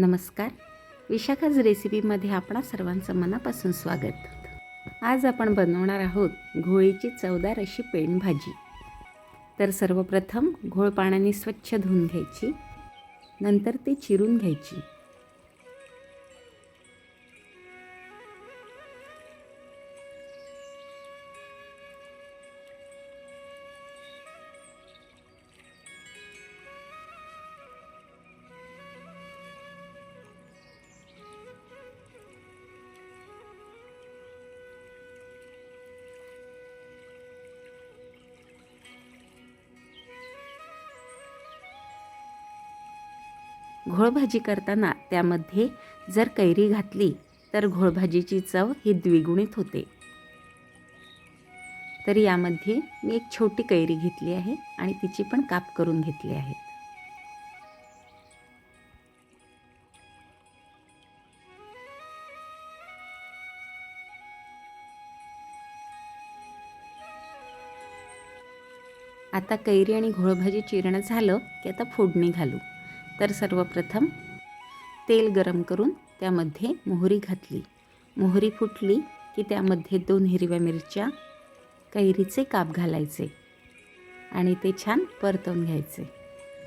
नमस्कार. विशाखाज रेसिपीमध्ये आपणा सर्वांचं मनापासून स्वागत. आज आपण बनवणार आहोत घोळीची चवदार अशी पेंड भाजी तर सर्वप्रथम घोळ पाण्याने स्वच्छ धुवून घ्यायची. नंतर ती चिरून घ्यायची. घोळभाजी करताना त्यामध्ये जर कैरी घातली तर घोळभाजीची चव ही द्विगुणित होते. तर यामध्ये मी एक छोटी कैरी घेतली आहे आणि तिची पण काप करून घेतली आहे. आता कैरी आणि घोळभाजी चिरणं झालं की आता फोडणी घालू. तर सर्वप्रथम तेल गरम करून त्यामध्ये मोहरी घातली. मोहरी फुटली की त्यामध्ये दोन हिरव्या मिरच्या कैरीचे काप घालायचे आणि ते छान परतवून घ्यायचे.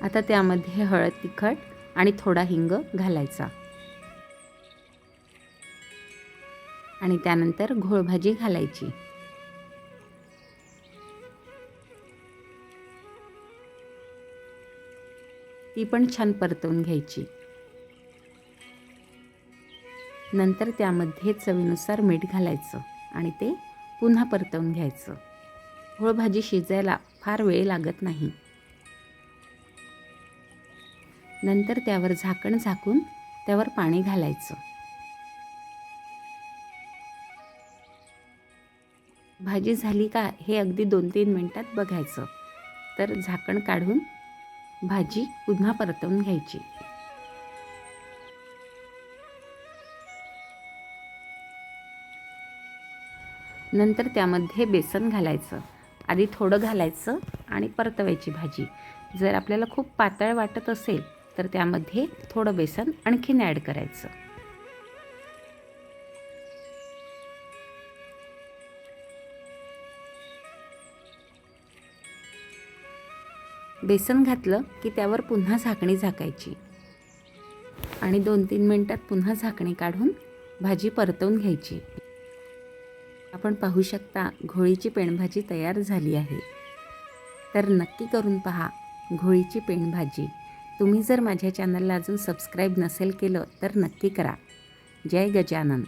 आता त्यामध्ये हळद तिखट आणि थोडा हिंग घालायचा. आणि त्यानंतर घोळभाजी घालायची. ती पण छान परतवून घ्यायची. नंतर त्यामध्ये चवीनुसार मीठ घालायचं आणि ते पुन्हा परतवून घ्यायचं. घोळभाजी शिजायला फार वेळ लागत नाही. नंतर त्यावर झाकण झाकून त्यावर पाणी घालायचं. भाजी झाली का हे अगदी दोन तीन मिनटात बघायचं. तर झाकण काढून भाजी पुन्हा परतवून घ्यायची. नंतर त्यामध्ये बेसन घालायचं. आधी थोडं घालायचं आणि परतवायची भाजी. जर आपल्याला खूप पातळ वाटत असेल तर त्यामध्ये थोडं बेसन आणखीन ॲड करायचं. बेसन घातलं की त्यावर पुन्हा झाकणी झाकायची. आणि दोन तीन मिनटात पुन्हा झाकणी काढून भाजी परतवून घ्यायची. आपण पाहू शकता घोळीची पेणभाजी तयार झाली आहे. तर नक्की करून पहा घोळीची पेणभाजी. तुम्ही जर माझ्या चॅनलला अजून सबस्क्राईब नसेल केलं तर नक्की करा. जय गजानन.